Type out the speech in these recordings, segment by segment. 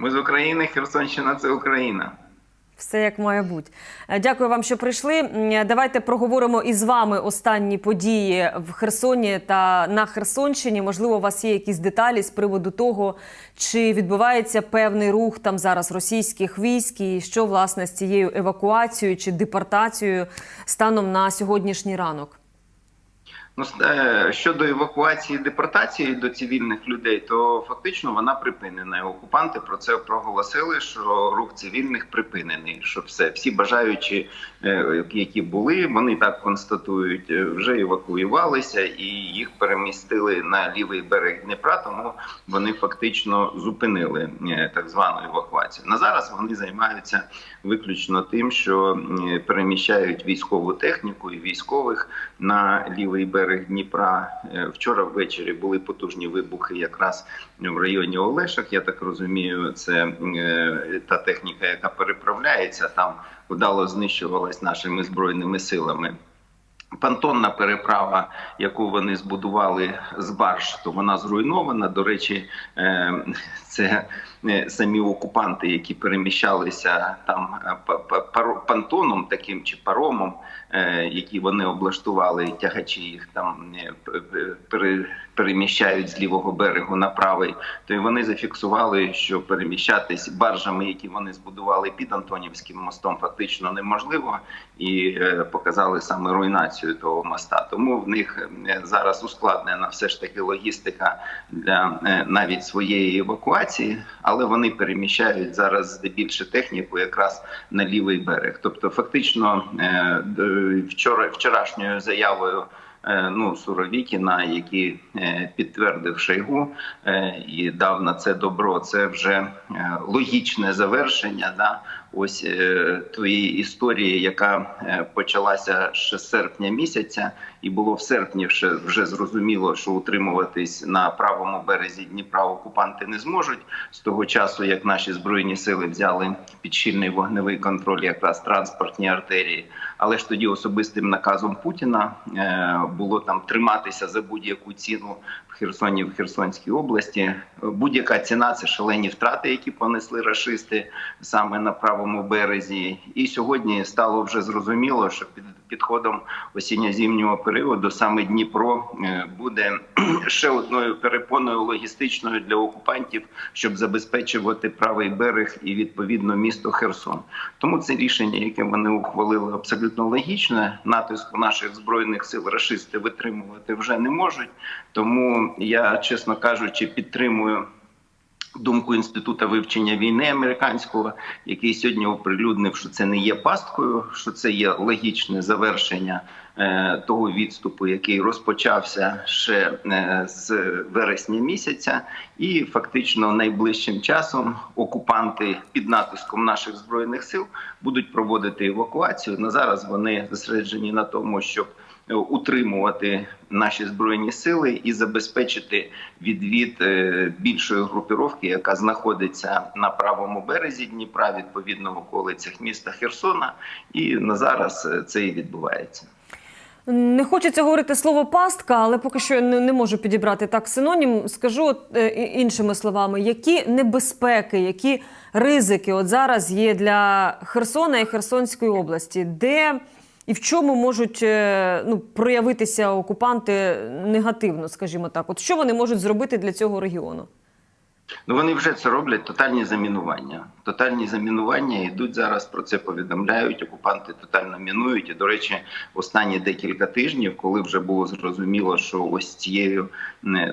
Ми з України, Херсонщина це Україна. Все як має бути. Е, Дякую вам, що прийшли. Давайте проговоримо із вами останні події в Херсоні та на Херсонщині. Можливо, у вас є якісь деталі з приводу того, чи відбувається певний рух там зараз російських військ, і що власне з цією евакуацією чи депортацією станом на сьогоднішній ранок. Ну, е, щодо евакуації і депортації до цивільних людей, то фактично вона припинена. Окупанти про це проголосили, що рух цивільних припинений. Що все, всі бажаючі, е, які були, вони так констатують, е, вже евакуювалися і їх перемістили на лівий берег Дніпра. Тому вони фактично зупинили так звану евакуацію. На зараз вони займаються виключно тим, що переміщають військову техніку і військових на лівий берег Дніпра. Е, Вчора ввечері були потужні вибухи якраз в районі Олешок. Я так розумію, це е, та техніка, яка переправляється там, вдало знищувалась нашими збройними силами. Пантонна переправа, яку вони збудували з барж, то вона зруйнована. До речі, е, це е, самі окупанти, які переміщалися там е, пантоном, таким чи паромом, які вони облаштували, тягачі їх там переміщають з лівого берегу на правий. То й вони зафіксували, що переміщатись баржами, які вони збудували під Антонівським мостом, фактично неможливо, і показали саме руйнацію того моста. Тому в них е, зараз ускладнена все ж таки логістика для е, навіть своєї евакуації, але вони переміщають зараз здебільше техніку якраз на лівий берег. Тобто, фактично, е, вчора вчорашньою заявою. Е, Ну, Суровікіна, який е, підтвердив Шойгу е, і дав на це добро. Це вже логічне завершення. Да? Ось твоєї історії, яка почалася ще з серпня місяця, і було в серпні вже, вже зрозуміло, що утримуватись на правому березі Дніпра окупанти не зможуть з того часу, як наші збройні сили взяли під щільний вогневий контроль, якраз транспортні артерії. Але ж тоді особистим наказом Путіна було там триматися за будь-яку ціну в Херсоні, в Херсонській області. Будь-яка ціна це шалені втрати, які понесли рашисти саме на правому березі. І сьогодні стало вже зрозуміло, що під підходом осінньо-зимнього періоду саме Дніпро е, буде ще одною перепоною логістичною для окупантів, щоб забезпечувати правий берег і відповідно місто Херсон. Тому це рішення, яке вони ухвалили, абсолютно логічне. Натиску наших збройних сил рашисти витримувати вже не можуть. Тому я, чесно кажучи, підтримую. Думку інституту вивчення війни американського, який сьогодні оприлюднив, що це не є пасткою, що це є логічне завершення е, того відступу, який розпочався ще е, з вересня місяця, і фактично найближчим часом окупанти під натиском наших збройних сил будуть проводити евакуацію. На зараз вони зосереджені на тому, щоб утримувати наші збройні сили і забезпечити відвід е, більшої групіровки, яка знаходиться на правому березі Дніпра, відповідно в околицях міста Херсона. І на зараз е, це і відбувається. Не хочеться говорити слово пастка, але поки що я не, можу підібрати так синонім. Скажу е, іншими словами, які небезпеки, які ризики от зараз є для Херсона і Херсонської області, де і в чому можуть е, ну, проявитися окупанти негативно, скажімо так. От що вони можуть зробити для цього регіону? Ну вони вже це роблять тотальні замінування. Тотальні замінування йдуть зараз. Про це повідомляють. Окупанти тотально мінують. І до речі, останні декілька тижнів, коли вже було зрозуміло, що ось цією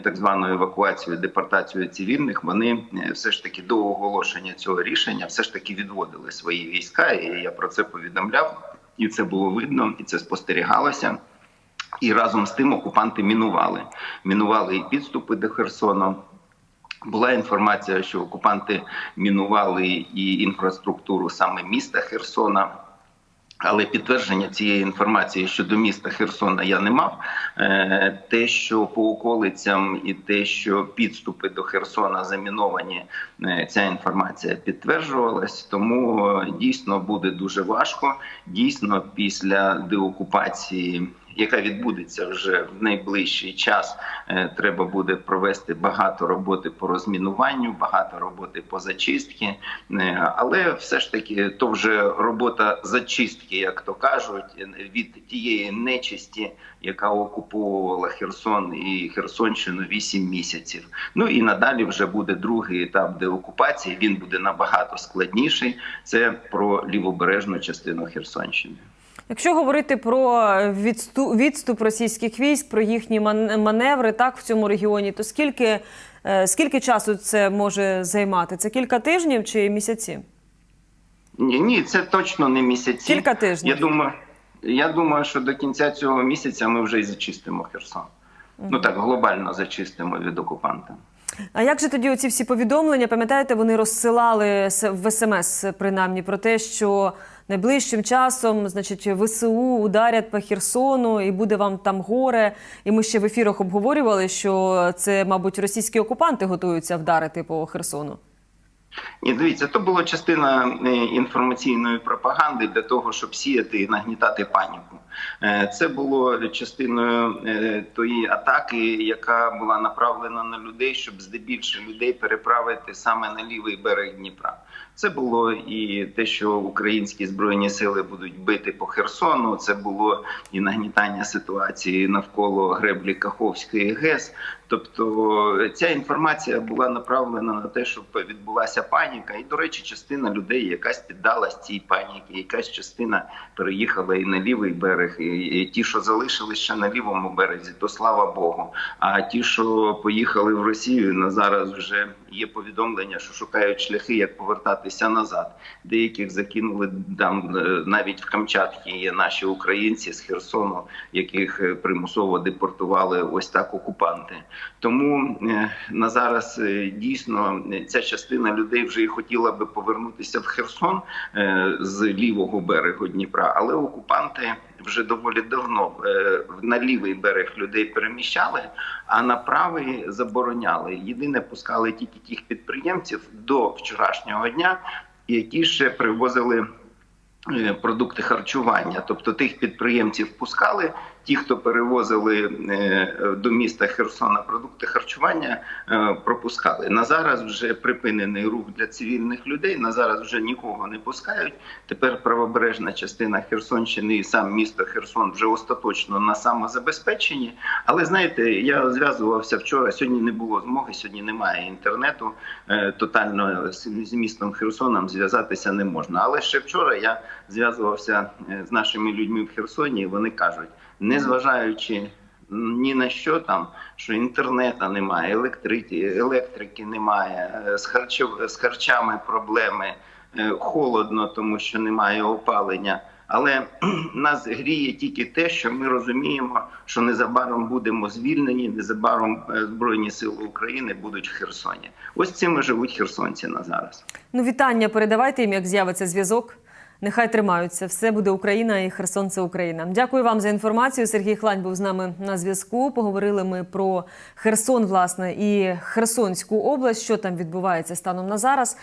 так званою евакуацією, депортацією цивільних, вони е, все ж таки до оголошення цього рішення все ж таки відводили свої війська. І я про це повідомляв, і це було видно, і це спостерігалося. І разом з тим окупанти мінували. Мінували і підступи до Херсону. Була інформація, що окупанти мінували і інфраструктуру саме міста Херсона. Але підтвердження цієї інформації щодо міста Херсона я не мав. Е, Те, що по околицям, і те, що підступи до Херсона заміновані, е, ця інформація підтверджувалась. Тому е, дійсно буде дуже важко. Дійсно, після деокупації яка відбудеться вже в найближчий час. Е, Треба буде провести багато роботи по розмінуванню, багато роботи по зачистці. Е, Але все ж таки, то вже робота зачистки, як то кажуть, від тієї нечисті, яка окуповувала Херсон і Херсонщину 8 місяців. Ну і надалі вже буде другий етап деокупації. Він буде набагато складніший. Це про лівобережну частину Херсонщини. Якщо говорити про відступ, відступ російських військ, про їхні маневри так в цьому регіоні, то скільки, е, скільки часу це може займати? Це кілька тижнів чи місяці? Ні, ні, це точно не місяці. Кілька тижнів. Я думаю, я думаю, що до кінця цього місяця ми вже і зачистимо Херсон. Ну так глобально зачистимо від окупанта. А як же тоді оці всі повідомлення? Пам'ятаєте, вони розсилали в СМС принаймні про те, що найближчим часом, значить, ВСУ ударять по Херсону і буде вам там горе. І ми ще в ефірах обговорювали, що це, мабуть, російські окупанти готуються вдарити по Херсону. Ні, дивіться, то була частина е, інформаційної пропаганди для того, щоб сіяти і нагнітати паніку. Е, Це було частиною е, тої атаки, яка була направлена на людей, щоб здебільшого людей переправити саме на лівий берег Дніпра. Це було і те, що українські збройні сили будуть бити по Херсону. Це було і нагнітання ситуації навколо греблі Каховської ГЕС. Тобто ця інформація була направлена на те, щоб відбулася паніка. І, до речі, частина людей якась піддалась цій паніці, якась частина переїхала і на лівий берег. І, ті, що залишились ще на лівому березі, то слава Богу. А ті, що поїхали в Росію, на зараз вже є повідомлення, що шукають шляхи, як повертатися назад. Деяких закинули там е, навіть в Камчатці є наші українці з Херсону, яких е, примусово депортували ось так окупанти. Тому е, на зараз дійсно ця частина людей вже і хотіла би повернутися в Херсон з лівого берегу Дніпра, але окупанти вже доволі давно е, на лівий берег людей переміщали, а на правий забороняли. Єдине пускали тільки тих підприємців до вчорашнього дня, які ще привозили. е, Продукти харчування, тобто тих підприємців пускали. Ті, хто перевозили е, до міста Херсона продукти харчування, е, пропускали. На зараз вже припинений рух для цивільних людей. На зараз вже нікого не пускають. Тепер правобережна частина Херсонщини і сам місто Херсон вже остаточно на самозабезпеченні. Але знаєте, я зв'язувався вчора. Сьогодні не було змоги. Сьогодні немає інтернету. Е, Тотально з містом Херсоном зв'язатися не можна. Але ще вчора я зв'язувався з нашими людьми в Херсоні. і Вони кажуть, незважаючи ні на що там, що інтернету немає, електрики, електрики немає, е, з харчов, з харчами проблеми, е, холодно, тому що немає опалення. Але нас гріє тільки те, що ми розуміємо, що незабаром будемо звільнені, незабаром е, Збройні Сили України будуть в Херсоні. Ось цим і живуть херсонці на зараз. Ну, вітання передавайте їм, як з'явиться зв'язок. Нехай тримаються. Все буде Україна і Херсон це Україна. Дякую вам за інформацію. Сергій Хлань був з нами на зв'язку. Поговорили ми про Херсон, власне, і Херсонську область, що там відбувається станом на зараз.